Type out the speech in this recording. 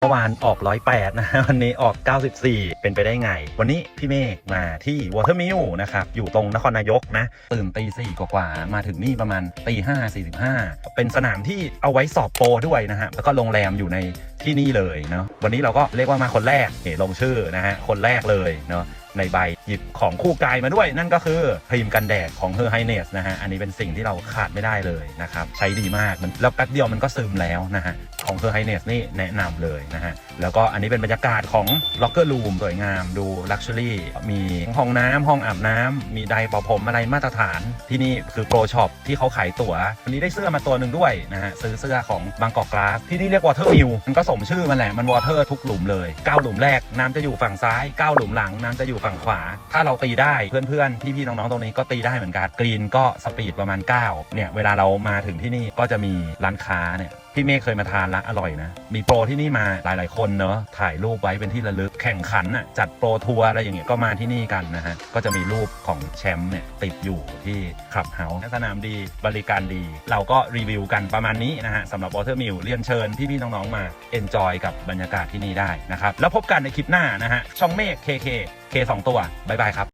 เมื่อวานออก 108 นะวันนี้ออก 94 เป็นไปได้ไง วันนี้พี่เมฆมาที่วอเทอร์มิลนะครับ อยู่ตรงนครนายกนะ ตื่นตีสี่กว่าๆมาถึงนี่ประมาณตีห้าสี่สิบห้าเป็นสนามที่เอาไว้สอบโปรด้วยนะฮะ แล้วก็โรงแรมอยู่ในที่นี่เลยเนาะวันนี้เราก็เรียกว่ามาคนแรกเห็ลงชื่อนะฮะคนแรกเลยเนาะในใบหยิบของคู่กายมาด้วย นั่นก็คือครีมกันแดดของ Her Highness นะฮะ อันนี้เป็นสิ่งที่เราขาดไม่ได้เลยนะครับ ใช้ดีมากมันแล้วแป๊บเดียวมันก็ซึมแล้วนะฮะ ของ Her Highness นี่แนะนำเลยนะฮะ แล้วก็อันนี้เป็นบรรยากาศของ Locker Room สวยงามดู Luxury มีห้องน้ำห้องอาบน้ำมีไดร์เป่าผมอะไรมาตรฐาน ที่นี่คือ Pro Shop ที่เขาขายตั๋ววันนี้ได้เสื้อมาตัวหนึ่งด้วยนะฮะซื้อเสื้อของบางกอกกลาสที่นี่เรียก Water Mill มันก็สมชื่อมันแหละมันวอเทอร์ทุกหลุมเลย9หลุมแรกน้ำจะอยู่ฝั่งซ้าย9หลุมหลังน้ำจะอยู่ฝั่งขวา ถ้าเราตีได้เพื่อนๆพี่ๆน้องๆตรงนี้ก็ตีได้เหมือนกันกรีนก็สปีดประมาณ9เนี่ยเวลาเรามาถึงที่นี่ก็จะมีร้านค้าเนี่ยพี่เมฆเคยมาทานละอร่อยนะ มีโปรที่นี่มาหลาย ๆ คนเนอะถ่ายรูปไว้เป็นที่ระลึกแข่งขันน่ะจัดโปรทัวร์อะไรอย่างเงี้ยก็มาที่นี่กันนะฮะ ก็จะมีรูปของแชมป์เนี่ยติดอยู่ที่คลับเฮาส์สนามดีบริการดี เราก็รีวิวกันประมาณนี้นะฮะสำหรับ Water Mill เรียนเชิญพี่ ๆ น้อง ๆ มาเอนจอยกับบรรยากาศที่นี่ได้นะครับแล้วพบกันในคลิปหน้านะฮะช่องเมฆ KK K สองตัวบ๊ายบายครับ